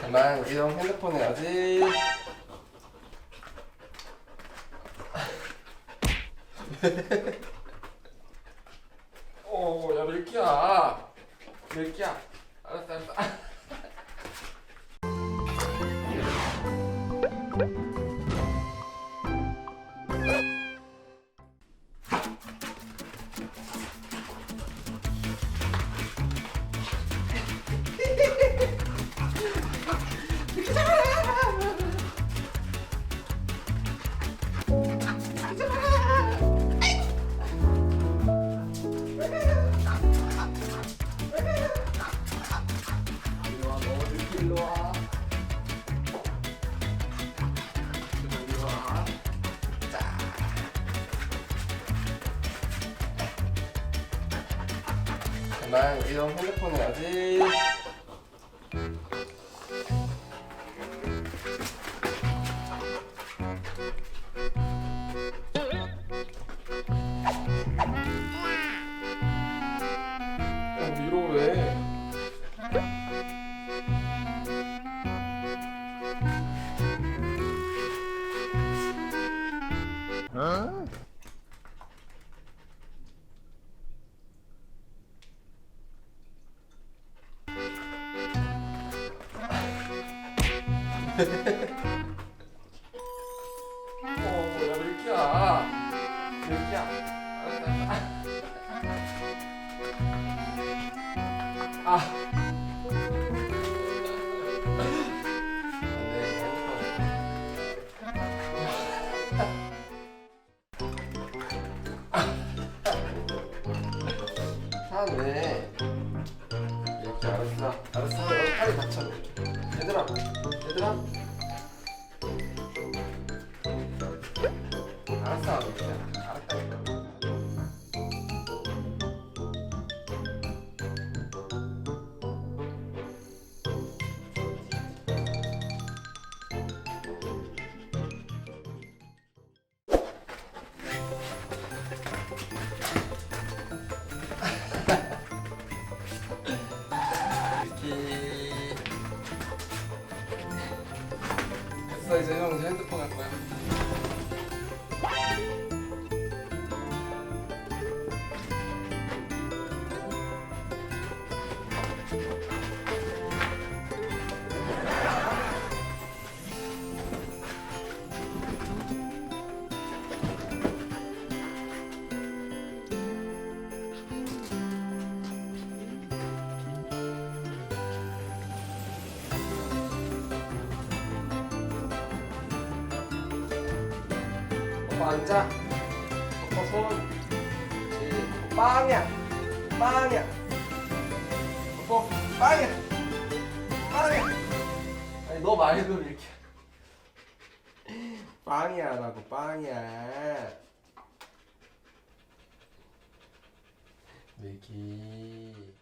잠깐만 우리 형 핸드폰 해야지 오야 밀키야. 밀키야. 알았어 알았어 일로 와, 너 밀키 일로 와. 일로 와. 자. 잠깐만 우리 형 핸드폰 해야지 어, 야 밀키야, 밀키야, 알았어, 알았어. 아. 하네. 이렇게 알았어, 알았어. 너 팔이 다쳐. 얘들아, 얘들아. 알았어, 이렇게 됐어 이제 형 이제 핸드폰 할 거야. 앉아. 오빠 손. 그렇지. 빵이야. 빵이야. 오빠 빵이야. 빵이야. 아니 너 말고 이렇게. 빵이야라고 빵이야. 밀키.